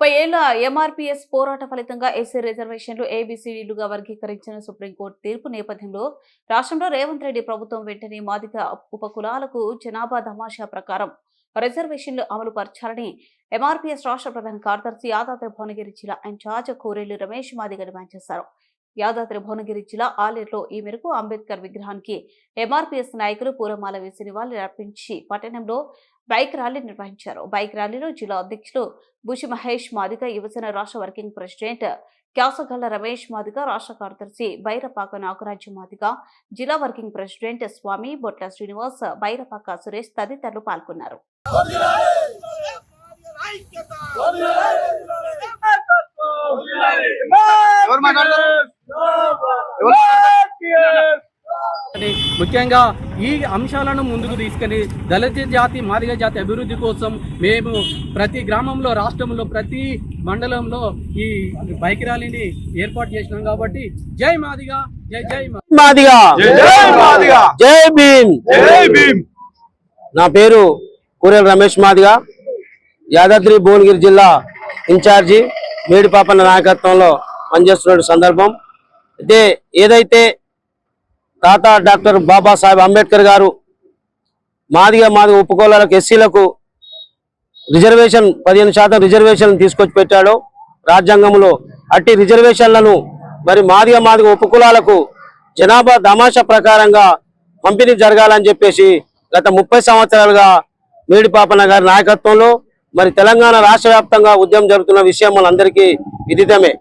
ముప్పై ఏళ్ళ ఎంఆర్పీఎస్ పోరాట ఫలితంగా ఎస్సీ రిజర్వేషన్లు ఏబీసీడీలుగా వర్గీకరించిన సుప్రీంకోర్టు తీర్పు నేపథ్యంలో రాష్ట్రంలో రేవంత్ రెడ్డి ప్రభుత్వం వెంటనే మాదిక ఉపకులాలకు జనాభా తమాషా ప్రకారం రిజర్వేషన్లు అమలు పరచాలని ఎంఆర్పీఎస్ రాష్ట్ర ప్రధాన కార్యదర్శి యాదాద్రి భువనగిరి జిల్లా ఇన్ఛార్జ్ కోరేళ్ళు రమేష్ మాదిగ డిమాండ్ చేశారు యాదాద్రి భువనగిరి జిల్లా ఆలేరులో ఈ మేరకు అంబేద్కర్ విగ్రహానికి ఎంఆర్పీఎస్ నాయకులు పూలమాల వేసి నివాళులు అర్పించి పట్టణంలో బైక్ ర్యాలీ నిర్వహించారు. బైక్ ర్యాలీలో జిల్లా అధ్యక్షులు బుషి మహేష్ మాదిక యువజన రాష్ట్ర వర్కింగ్ ప్రెసిడెంట్ క్యాసగల్ల రమేష్ మాదిక రాష్ట్ర కార్యదర్శి బైరపాక నాగరాజు మాదిక జిల్లా వర్కింగ్ ప్రెసిడెంట్ స్వామి బొట్ల శ్రీనివాస్ బైరపాక సురేష్ తదితరులు పాల్గొన్నారు. ముఖ్యంగా ఈ అంశాలను ముందుకు తీసుకెళ్ళి దళిత జాతి మాదిగ జాతి అభివృద్ధి కోసం మేము ప్రతి గ్రామంలో రాష్ట్రంలో ప్రతి మండలంలో ఈ బైక్ ర్యాలీని ఏర్పాటు చేసినాం కాబట్టి జై మాదిగ జై జై మాదిగా. జై మాదిగా. జై భీమ్. జై భీమ్. నా పేరు కూరెల రమేష్ మాదిగా యాదాద్రి భువనగిరి జిల్లా ఇన్ఛార్జి మేడిపాపన్న నాయకత్వంలో పనిచేస్తున్న సందర్భం. అయితే ఏదైతే తాత డాక్టర్ బాబాసాహెబ్ అంబేద్కర్ గారు మాదిగా మాదిగ ఉపకులాలకు ఎస్సీలకు రిజర్వేషన్ పదిహేను శాతం రిజర్వేషన్ తీసుకొచ్చి పెట్టాడో రాజ్యాంగంలో అట్టి రిజర్వేషన్లను మరి మాదిగ మాదిగ ఉపకులాలకు జనాభా తమాషా ప్రకారంగా పంపిణీ జరగాలని చెప్పేసి గత ముప్పై సంవత్సరాలుగా మేడిపాపన్న గారి నాయకత్వంలో మరి తెలంగాణ రాష్ట్ర వ్యాప్తంగా ఉద్యమం జరుగుతున్న విషయం మనందరికీ విదితమే.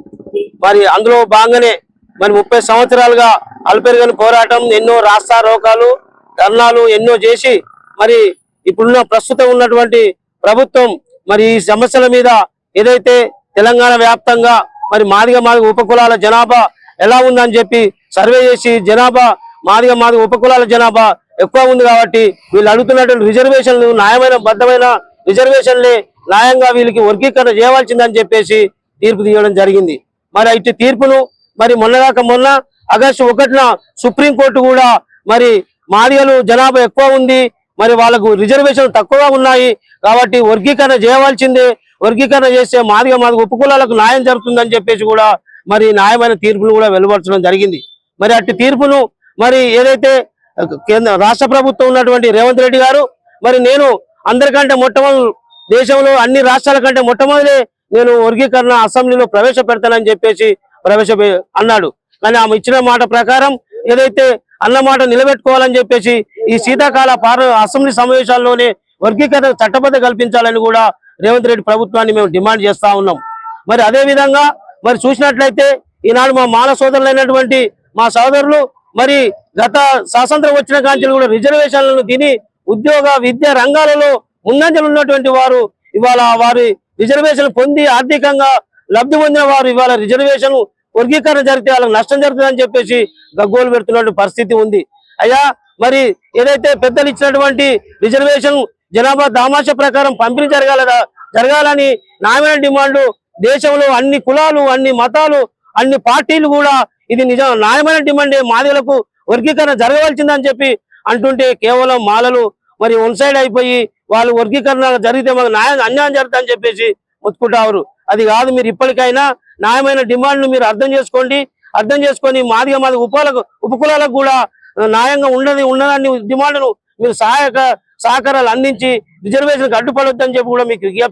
మరి అందులో భాగంగానే మరి ముప్పై సంవత్సరాలుగా అల్పెరుగని పోరాటం ఎన్నో రాస్తా రోకాలు ధర్నాలు ఎన్నో చేసి మరి ఇప్పుడున్న ప్రస్తుతం ఉన్నటువంటి ప్రభుత్వం మరి ఈ సమస్యల మీద ఏదైతే తెలంగాణ వ్యాప్తంగా మరి మాదిగ మాదిగ ఉపకులాల జనాభా ఎలా ఉందని చెప్పి సర్వే చేసి జనాభా మాదిగ మాదిగ ఉపకులాల జనాభా ఎక్కువ ఉంది కాబట్టి వీళ్ళు అడుగుతున్నటువంటి రిజర్వేషన్లు న్యాయమైన బద్దమైన రిజర్వేషన్లే న్యాయంగా వీళ్ళకి వర్గీకరణ చేయవలసిందని చెప్పేసి తీర్పు తీయడం జరిగింది. మరి ఇటు తీర్పును మరి మొన్నదాకా మొన్న ఆగస్టు ఒకటిన సుప్రీంకోర్టు కూడా మరి మాదిగలు జనాభా ఎక్కువ ఉంది. మరి వాళ్ళకు రిజర్వేషన్ తక్కువగా ఉన్నాయి. కాబట్టి వర్గీకరణ చేయవలసిందే. వర్గీకరణ చేస్తే మాదిగ మాదిగ ఉపకులాలకు న్యాయం జరుగుతుందని చెప్పేసి కూడా మరి న్యాయమైన తీర్పును కూడా వెలువరచడం జరిగింది. మరి అట్టి తీర్పును మరి ఏదైతే కేంద్ర రాష్ట్ర ప్రభుత్వం ఉన్నటువంటి రేవంత్ రెడ్డి గారు మరి నేను అందరికంటే మొట్టమొదటి దేశంలో అన్ని రాష్ట్రాల కంటే మొట్టమొదటి నేను వర్గీకరణ అసెంబ్లీలో ప్రవేశపెడతానని చెప్పేసి ప్రవేశ అన్నాడు. కానీ ఆమె ఇచ్చిన మాట ప్రకారం ఏదైతే అన్న మాట నిలబెట్టుకోవాలని చెప్పేసి ఈ శీతాకాల అసెంబ్లీ సమావేశాల్లోనే వర్గీకరణ చట్టబద్ధ కల్పించాలని కూడా రేవంత్ రెడ్డి ప్రభుత్వాన్ని మేము డిమాండ్ చేస్తా ఉన్నాం. మరి అదే విధంగా మరి చూసినట్లయితే ఈనాడు మా మాల సోదరులైనటువంటి మా సోదరులు మరి గత స్వాతంత్రం వచ్చిన కాంచెలు కూడా రిజర్వేషన్లను తిని ఉద్యోగ విద్య రంగాలలో ముందంజలు ఉన్నటువంటి వారు ఇవాళ వారి రిజర్వేషన్ పొంది ఆర్థికంగా లబ్ధి పొందిన వారు ఇవాళ రిజర్వేషన్ వర్గీకరణ జరిగితే వాళ్ళకి నష్టం జరుగుతుందని చెప్పేసి గగ్గోలు పెడుతున్నటువంటి పరిస్థితి ఉంది. అయ్యా మరి ఏదైతే పెద్దలు ఇచ్చినటువంటి రిజర్వేషన్ జనాభా దామాష ప్రకారం పంపిణీ జరగాల జరగాలని న్యాయమైన డిమాండ్ దేశంలో అన్ని కులాలు అన్ని మతాలు అన్ని పార్టీలు కూడా ఇది నిజం న్యాయమైన డిమాండే మాదిలకు వర్గీకరణ జరగవలసిందని చెప్పి అంటుంటే కేవలం మాలలు. మరి వన్ సైడ్ అయిపోయి వాళ్ళు వర్గీకరణ జరిగితే మాకు న్యాయం అన్యాయం జరుగుతుందని చెప్పేసి మొత్తుకుంటారు అది కాదు మీరు ఇప్పటికైనా న్యాయమైన డిమాండ్ను మీరు అర్థం చేసుకోండి. అర్థం చేసుకొని మాదిగా మాది ఉపలకు ఉపకులాలకు కూడా న్యాయంగా ఉండదు ఉండదని డిమాండ్ను మీరు సహాయక సహకారాలు అందించి రిజర్వేషన్కి అడ్డుపడొద్దని చెప్పి కూడా మీకు విజ్ఞప్తి